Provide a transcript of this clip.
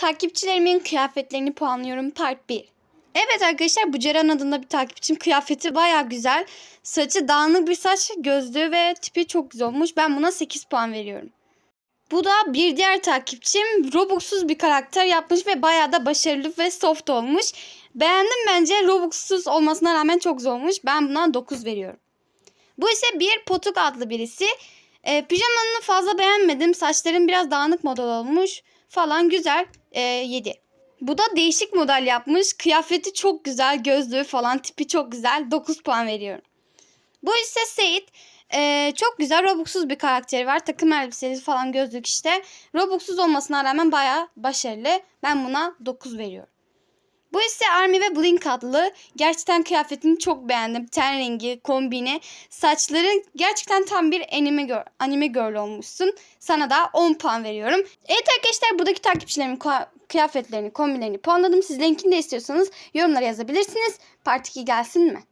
takipçilerimin kıyafetlerini puanlıyorum part 1. Evet arkadaşlar bu Ceren adında bir takipçim kıyafeti baya güzel. Saçı dağınık bir saç, gözlüğü ve tipi çok güzel olmuş. Ben buna 8 puan veriyorum. Bu da bir diğer takipçim Robux'suz bir karakter yapmış ve bayağı da başarılı ve soft olmuş. Beğendim bence Robux'suz olmasına rağmen çok güzel olmuş. Ben buna 9 veriyorum. Bu ise bir potuk adlı birisi. E, pijamanı fazla beğenmedim. Saçların biraz dağınık model olmuş falan güzel. E, 7. Bu da değişik model yapmış. Kıyafeti çok güzel. Gözlüğü falan tipi çok güzel. 9 puan veriyorum. Bu ise Seyit. Ee, çok güzel Robux'suz bir karakteri var. Takım elbisesi falan gözlük işte. Robux'suz olmasına rağmen bayağı başarılı. Ben buna 9 veriyorum. Bu ise Army ve Blink adlı. Gerçekten kıyafetini çok beğendim. Ten rengi, kombini, saçları gerçekten tam bir anime girl, anime girl olmuşsun. Sana da 10 puan veriyorum. Evet arkadaşlar buradaki takipçilerimin kıyafetlerini, kombinlerini puanladım. Siz linkini de istiyorsanız yorumlara yazabilirsiniz. Part 2 gelsin mi?